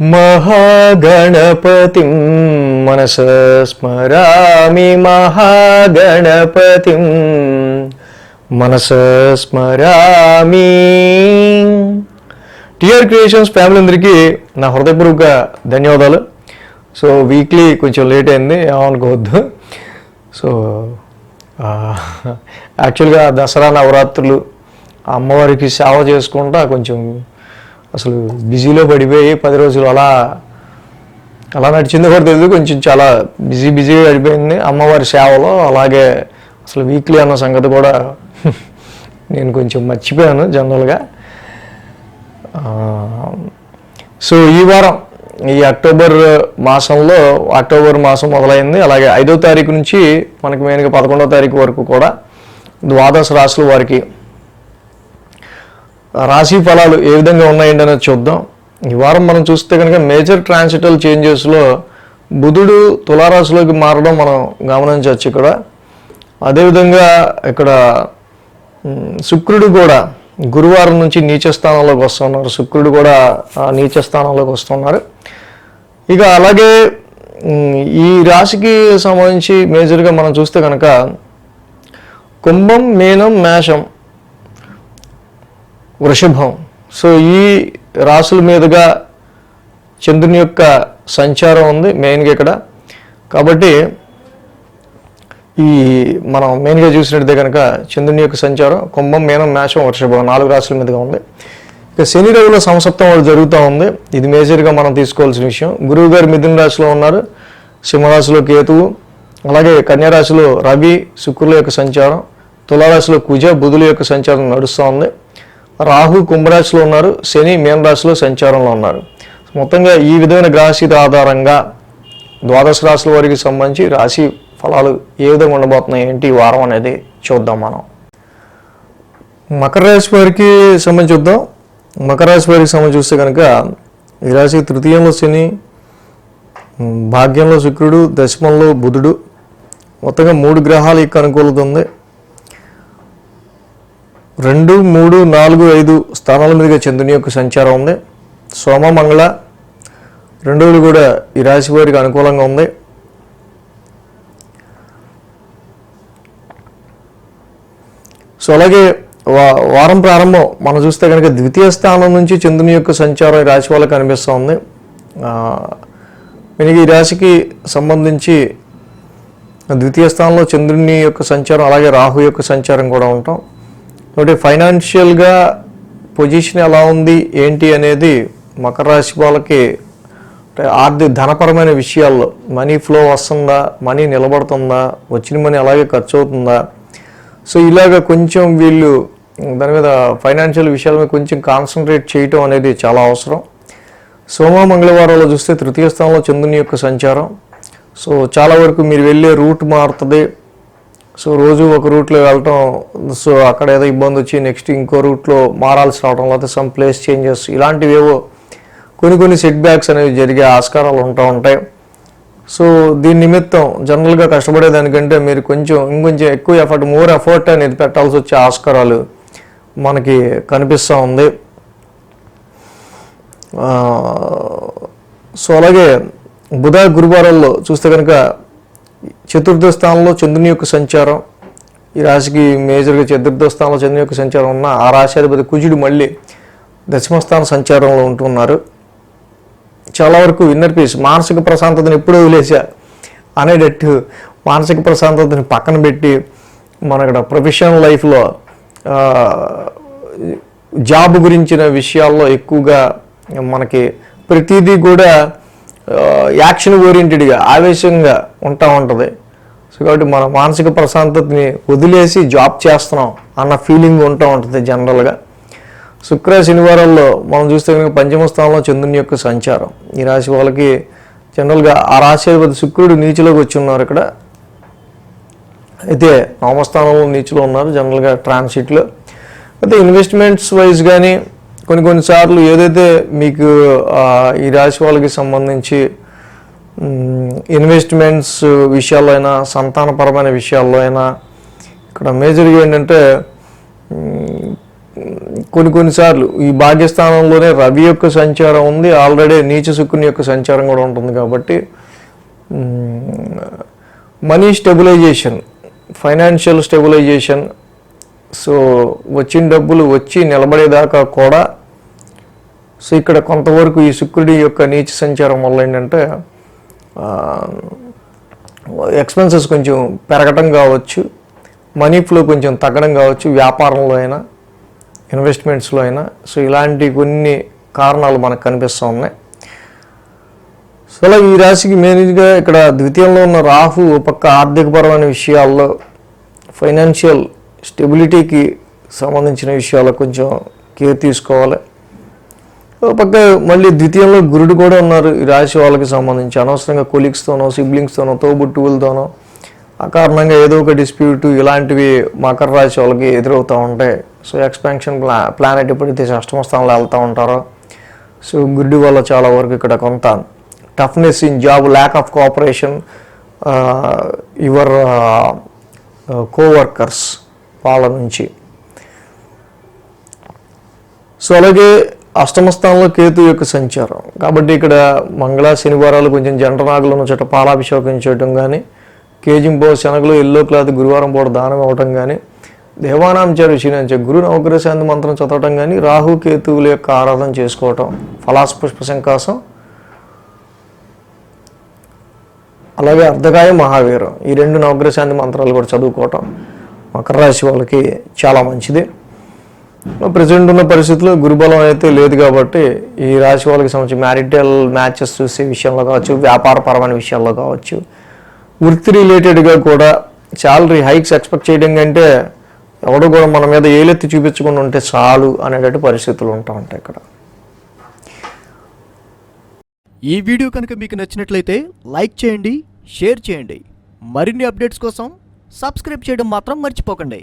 మహాగణపతి మనస స్మరామి మహాగణపతిం మనస స్మరామి. టిఆర్ క్రియేషన్స్ ఫ్యామిలీ అందరికీ నా హృదయపూర్వక ధన్యవాదాలు. సో వీక్లీ కొంచెం లేట్ అయింది ఏమనుకోవద్దు సో యాక్చువల్గా దసరా నవరాత్రులు అమ్మవారికి సేవ చేసుకుంటా కొంచెం అసలు బిజీలో పడిపోయి పది రోజులు అలా అలా నడిచిందో కూడా తెలియదు. కొంచెం చాలా బిజీ బిజీగా గడిపోయింది అమ్మవారి సేవలో అలాగే అసలు వీక్లీ అన్న సంగతి కూడా నేను కొంచెం మర్చిపోయాను జనరల్గా. సో ఈ వారం ఈ అక్టోబర్ మాసంలో అక్టోబర్ మాసం మొదలైంది. అలాగే ఐదో తారీఖు నుంచి మనకి మెయిన్గా పదకొండో తారీఖు వరకు కూడా ద్వాదశ రాశుల వారికి రాశి ఫలాలు ఏ విధంగా ఉన్నాయండి అనేది చూద్దాం. ఈ వారం మనం చూస్తే కనుక మేజర్ ట్రాన్సిటల్ చేంజెస్లో బుధుడు తులారాశిలోకి మారడం మనం గమనించవచ్చు ఇక్కడ. అదేవిధంగా ఇక్కడ శుక్రుడు కూడా గురువారం నుంచి నీచ స్థానంలోకి వస్తున్నారు. శుక్రుడు కూడా ఆ, నీచ స్థానంలోకి వస్తున్నారు. ఇక అలాగే ఈ రాశికి సంబంధించి మేజర్గా మనం చూస్తే కనుక కుంభం మీనం మేషం వృషభం. సో ఈ రాసుల మీదుగా చంద్రుని యొక్క సంచారం ఉంది మెయిన్గా ఇక్కడ. కాబట్టి ఈ మనం మెయిన్గా చూసినట్టయితే కనుక చంద్రుని యొక్క సంచారం కుంభం మీనం మేషం వృషభం నాలుగు రాశుల మీదుగా ఉంది. ఇక శని రవుల సంసప్తం వాళ్ళు జరుగుతూ ఉంది. ఇది మేజర్గా మనం తీసుకోవాల్సిన విషయం. గురువు గారు మిథున రాశిలో ఉన్నారు. సింహరాశిలో కేతువు అలాగే కన్యారాశిలో రవి శుక్రుల యొక్క సంచారం తులారాశిలో కుజ బుధుల యొక్క సంచారం నడుస్తూ ఉంది. రాహు కుంభరాశిలో ఉన్నారు శని మీన రాశిలో సంచారంలో ఉన్నారు. మొత్తంగా ఈ విధమైన గ్రహస్థితి ఆధారంగా ద్వాదశ రాశుల వారికి సంబంధించి రాశి ఫలాలు ఏ విధంగా ఉండబోతున్నాయి ఏంటి వారం అనేది చూద్దాం మనం. మకర రాశి వారికి సంబంధించి చూద్దాం. మకర రాశి వారికి సంబంధించి చూస్తే కనుక ఈ రాశి తృతీయంలో శని భాగ్యంలో శుక్రుడు దశమంలో బుధుడు. మొత్తంగా మూడు గ్రహాలు యొక్క అనుకూలత ఉంది. రెండు మూడు నాలుగు ఐదు స్థానాల మీదుగా చంద్రుని యొక్క సంచారం ఉంది. సోమ మంగళ రెండోది కూడా ఈ రాశి వారికి అనుకూలంగా ఉంది. సో అలాగే వా- వారం ప్రారంభం మనం చూస్తే కనుక ద్వితీయ స్థానం నుంచి చంద్రుని యొక్క సంచారం ఈ రాశి వాళ్ళకి కనిపిస్తూ ఉంది. మనకి ఈ రాశికి సంబంధించి ద్వితీయ స్థానంలో చంద్రుని యొక్క సంచారం అలాగే రాహు యొక్క సంచారం కూడా ఉంటాం. కాబట్టి ఫైనాన్షియల్గా పొజిషన్ ఎలా ఉంది ఏంటి అనేది మకర రాశి వాళ్ళకి ఆర్థిక ధనపరమైన విషయాల్లో మనీ ఫ్లో వస్తుందా మనీ నిలబడుతుందా వచ్చిన మనీ అలాగే ఖర్చు అవుతుందా? సో ఇలాగ కొంచెం వీళ్ళు దాని మీద ఫైనాన్షియల్ విషయాల మీద కొంచెం కాన్సన్ట్రేట్ చేయటం అనేది చాలా అవసరం. సోమ మంగళవారంలో చూస్తే తృతీయ స్థానంలో చంద్రుని యొక్క సంచారం. సో చాలా వరకు మీరు వెళ్ళే రూట్ మారుతుంది. సో రోజు ఒక రూట్లో వెళ్ళటం సో అక్కడ ఏదో ఇబ్బంది వచ్చి నెక్స్ట్ ఇంకో రూట్లో మారాల్సి రావడం లేకపోతే సమ్ ప్లేస్ చేంజెస్ ఇలాంటివి ఏవో కొన్ని కొన్ని సెట్ బ్యాక్స్ అనేవి జరిగే ఆస్కారాలు ఉంటూ ఉంటాయి. సో దీని నిమిత్తం జనరల్గా కష్టపడేదానికంటే మీరు కొంచెం ఇంకొంచెం ఎక్కువ ఎఫర్ట్ మోర్ ఎఫర్ట్ అనేది పెట్టాల్సి వచ్చే ఆస్కారాలు మనకి కనిపిస్తూ ఉంది. సో అలాగే బుధ గురువారాల్లో చూస్తే కనుక చతుర్థ స్థానంలో చంద్రుని యొక్క సంచారం ఈ రాశికి మేజర్గా చతుర్థ స్థానంలో చంద్రుని యొక్క సంచారం ఉన్న ఆ రాశాధిపతి కుజుడు మళ్ళీ దశమస్థాన సంచారంలో ఉంటున్నారు. చాలా వరకు ఇన్నర్ పీస్ మానసిక ప్రశాంతతను ఎప్పుడూ వదిలేసా? అనేటట్టు మానసిక ప్రశాంతతని పక్కన పెట్టి మన ఇక్కడ ప్రొఫెషనల్ లైఫ్లో జాబ్ గురించిన విషయాల్లో ఎక్కువగా మనకి ప్రతిదీ కూడా యాక్షన్ ఓరియంటెడ్గా ఆవేశంగా ఉంటా ఉంటుంది. సో కాబట్టి మన మానసిక ప్రశాంతతని వదిలేసి జాబ్ చేస్తున్నాం అన్న ఫీలింగ్ ఉంటూ ఉంటుంది జనరల్గా. శుక్ర శనివారాల్లో మనం చూస్తే కనుక పంచమ స్థానంలో చంద్రుని యొక్క సంచారం. ఈ రాశి వాళ్ళకి జనరల్గా ఆ రాశి శుక్రుడు నీచులోకి వచ్చి ఉన్నారు ఇక్కడ. అయితే నవమస్థానంలో నీచులో ఉన్నారు జనరల్గా ట్రాన్సిట్లో. అయితే ఇన్వెస్ట్మెంట్స్ వైజ్ కానీ కొన్ని కొన్నిసార్లు ఏదైతే మీకు ఈ రాశి వాళ్ళకి సంబంధించి ఇన్వెస్ట్మెంట్స్ విషయాల్లో అయినా సంతానపరమైన విషయాల్లో అయినా ఇక్కడ మేజర్గా ఏంటంటే కొన్ని కొన్నిసార్లు ఈ భాగ్యస్థానంలోనే రవి యొక్క సంచారం ఉంది ఆల్రెడీ నీచ శుక్రుని యొక్క సంచారం కూడా ఉంటుంది కాబట్టి money stabilisation financial stabilisation so వచ్చిన డబ్బులు వచ్చి నిలబడేదాకా కూడా సో ఇక్కడ కొంతవరకు ఈ శుక్రుడి యొక్క నీచ సంచారం వల్ల ఏంటంటే ఎక్స్పెన్సెస్ కొంచెం పెరగటం కావచ్చు మనీ ఫ్లో కొంచెం తగ్గడం కావచ్చు వ్యాపారంలో అయినా ఇన్వెస్ట్మెంట్స్లో అయినా. సో ఇలాంటి కొన్ని కారణాలు మనకు కనిపిస్తూ ఉన్నాయి. సో అలా ఈ రాశికి మెయిన్గా ఇక్కడ ద్వితీయంలో ఉన్న రాహు పక్క ఆర్థికపరమైన విషయాల్లో ఫైనాన్షియల్ స్టెబిలిటీకి సంబంధించిన విషయాల్లో కొంచెం కేర్ తీసుకోవాలి. పక్క మళ్ళీ ద్వితీయంలో గురుడు కూడా ఉన్నారు. ఈ రాశి వాళ్ళకి సంబంధించి అనవసరంగా కొలీగ్స్తోనో సిబ్లింగ్స్తోనో తోబుట్టువులతోనో ఆ కారణంగా ఏదో ఒక డిస్ప్యూట్ ఇలాంటివి మకర రాశి వాళ్ళకి ఎదురవుతూ ఉంటాయి. సో ఎక్స్పాన్షన్ ప్లా ప్లానెట్ ఎప్పుడైతే అష్టమ స్థానంలో వెళ్తూ ఉంటారో సో గురుడు వల్ల చాలా వరకు ఇక్కడ కొంత toughness in job lack of cooperation your coworkers వాళ్ళ నుంచి. సో అలాగే అష్టమ స్థానంలో కేతు యొక్క సంచారం. కాబట్టి ఇక్కడ మంగళ శనివారాలు కొంచెం జంటనాగులు ఉన్న చోట పాలాభిషేకం చేయటం కానీ కేజింపో శనగలు ఎల్లో క్లాత్ గురువారం పూట దానం ఇవ్వటం కానీ దేవానాంచారు క్షీణించే గురు నవగ్రహ శాంతి మంత్రం చదవటం కానీ రాహు కేతువుల యొక్క ఆరాధన చేసుకోవటం ఫలాస్ పుష్ప సంకాసం అలాగే అర్ధకాయ మహావీరం. ఈ రెండు నవగ్రహ శాంతి మంత్రాలు కూడా చదువుకోవటం మకర రాశి వాళ్ళకి చాలా మంచిది. ప్రజెంట్ ఉన్న పరిస్థితుల్లో గురుబలం అయితే లేదు కాబట్టి ఈ రాశి వాళ్ళకి సంబంధించి మ్యారిటల్ మ్యాచెస్ చూసే విషయంలో కావచ్చు వ్యాపారపరమైన విషయంలో కావచ్చు వృత్తి రిలేటెడ్గా కూడా శాలరీ హైక్స్ ఎక్స్పెక్ట్ చేయడం కంటే ఎవడో కూడా మన మీద ఏలెత్తి చూపించకుండా ఉంటే చాలు అనేటట్టు పరిస్థితులు ఉంటా ఉంటాయి ఇక్కడ. ఈ వీడియో కనుక మీకు నచ్చినట్లయితే లైక్ చేయండి షేర్ చేయండి. మరిన్ని అప్డేట్స్ కోసం సబ్స్క్రైబ్ చేయడం మాత్రం మర్చిపోకండి.